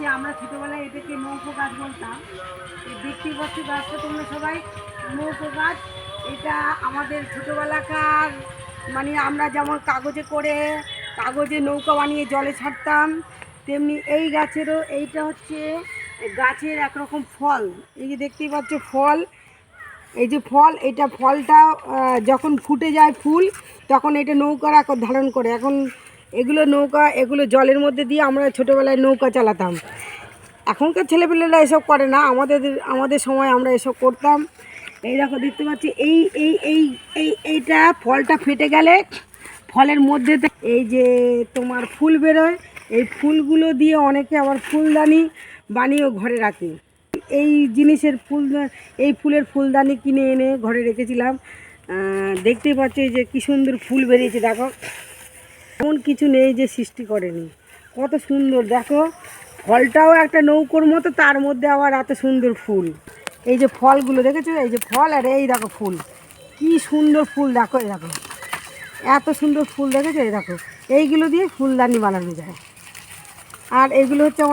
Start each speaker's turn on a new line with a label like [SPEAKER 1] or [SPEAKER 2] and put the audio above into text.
[SPEAKER 1] যে আমরা ছোটোবেলায় এটাকে নৌকো গাছ বলতাম। এই দেখতে পাচ্ছি গাছটা তোমরা সবাই নৌকো গাছ, এটা আমাদের ছোটোবেলাকার মানে আমরা যেমন কাগজে করে কাগজে নৌকা বানিয়ে জলে ছাড়তাম, তেমনি এই গাছেরও এইটা হচ্ছে গাছের একরকম ফল। এই যে দেখতেই পাচ্ছ ফল, এই যে ফল, এটা ফলটা যখন ফুটে যায় ফুল, তখন এটা নৌকার ধারণ করে। এখন এগুলো নৌকা, এগুলো জলের মধ্যে দিয়ে আমরা ছোটোবেলায় নৌকা চালাতাম। এখনকার ছেলেপেলেরা এসব করে না। আমাদের আমাদের সময় আমরা এসব করতাম। এই দেখো, দেখতে পাচ্ছি, এই এই এই এই, এইটা ফলটা ফেটে গেলে ফলের মধ্যে এই যে তোমার ফুল বেরোয়, এই ফুলগুলো দিয়ে অনেকে আবার ফুলদানি বানিয়েও ঘরে রাখে। এই জিনিসের ফুল, এই ফুলের ফুলদানি কিনে এনে ঘরে রেখেছিলাম। দেখতেই পাচ্ছ যে কী সুন্দর ফুল বেরিয়েছে, দেখো। এমন কিছু নেই যে সৃষ্টি করেনি। কত সুন্দর, দেখো, ফলটাও একটা নৌকোর মতো, তার মধ্যে আবার এত সুন্দর ফুল। এই যে ফলগুলো, দেখেছ? এই যে ফল আর এই দেখো ফুল। কি সুন্দর ফুল, দেখো, এই দেখো। এত সুন্দর ফুল, দেখেছ? এই দেখো। এইগুলো দিয়ে ফুলদানি বানানো যায়। আর এগুলো হচ্ছে